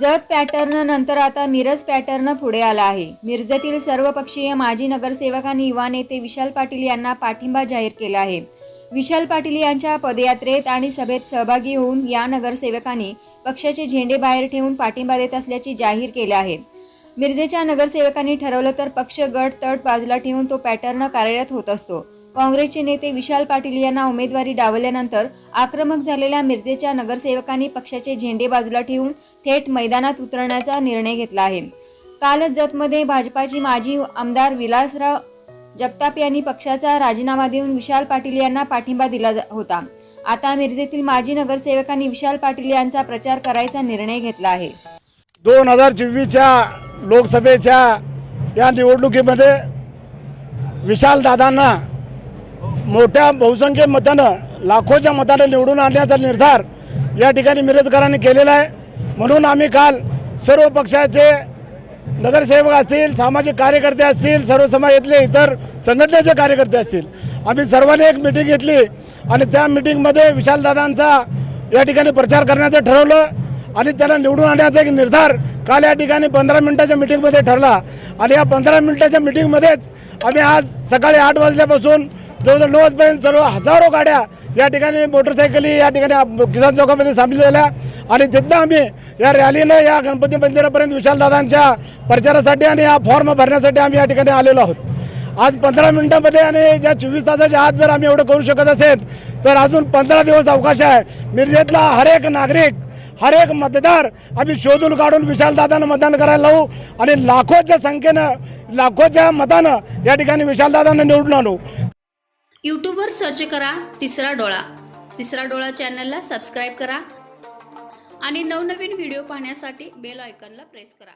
Jat pattern नंतर आता Miraj pattern पुढे आला आहे. मिरजेतील सर्वपक्षीय माजी नगरसेवक आणि युवा नेते विशाल पाटील यांना पाठिंबा जाहीर केला आहे. विशाल पाटील यांच्या पदयात्रेत आणि सभेत सहभागी होऊन या नगरसेवकांनी पक्षाचे झेंडे बाहेर ठेवून पाठिंबा देत असल्याचे जाहीर केले आहे. मिरजेच्या नगरसेवकांनी ठरवलं तर पक्ष गट तट बाजूला ठेवून तो पॅटर्न कार्यरत होत असतो. काँग्रेसचे नेते विशाल पाटील यांना उमेदवारी डावल्यानंतर आक्रमक झालेल्या मिरजेच्या नगरसेवकांनी पक्षाचे झेंडे बाजूला ठेवून थेट मैदानात उतरण्याचा निर्णय घेतला आहे. कालच जतमध्ये भाजपाची माजी आमदार विलासराव जगताप यांनी पक्षाचा राजीनामा देऊन विशाल पाटील यांना पाठिंबा दिला होता. आता मिरजेतील माजी नगरसेवकांनी विशाल पाटील यांचा प्रचार करायचा निर्णय घेतला आहे. दोन हजार चोवीसच्या लोकसभेच्या या निवडणुकीमध्ये विशाल दादांना मोठ्या बहुसंख्य मतानं लाखोच्या मतानं निवडून आणण्याचा निर्धार या ठिकाणी मिरजकरांनी केलेला आहे. म्हणून आम्ही काल सर्व पक्षाचे नगरसेवक असतील सामाजिक कार्यकर्ते असतील सर्व समाजातले इतर संघटनेचे कार्यकर्ते असतील आम्ही सर्वांनी एक मिटिंग घेतली आणि त्या मिटिंगमध्ये विशालदादांचा या ठिकाणी प्रचार करण्याचं ठरवलं आणि त्याला निवडून आणण्याचा एक निर्धार काल या ठिकाणी पंधरा मिनिटाच्या मिटिंगमध्ये ठरला. आणि या पंधरा मिनिटाच्या मिटिंगमध्येच आम्ही आज सकाळी आठ वाजल्यापासून जवळजवळ नऊ वाजपर्यंत सर्व हजारो गाड्या या ठिकाणी मोटरसायकली या ठिकाणी किसान चौकामध्ये सामील आणि तिथं आम्ही या रॅलीनं या गणपती मंदिरापर्यंत विशालदादांच्या प्रचारासाठी आणि हा फॉर्म भरण्यासाठी आम्ही या ठिकाणी आलेलो आहोत. आज पंधरा मिनिटामध्ये आणि ज्या चोवीस तासाच्या आत जर आम्ही एवढं करू शकत असेल तर अजून पंधरा दिवस अवकाश आहे. मिरजेतला हर एक नागरिक हर एक मतदार आम्ही शोधून काढून विशालदादांना मतदान करायला लावू आणि लाखोच्या संख्येनं लाखोच्या मतानं या ठिकाणी विशालदादांना निवडून आणू. यूट्यूबवर सर्च करा तिसरा डोळा. तिसरा डोळा चॅनलला सबस्क्राईब करा. आणि नवनवीन व्हिडिओ पाहण्यासाठी बेल आयकॉनला प्रेस करा.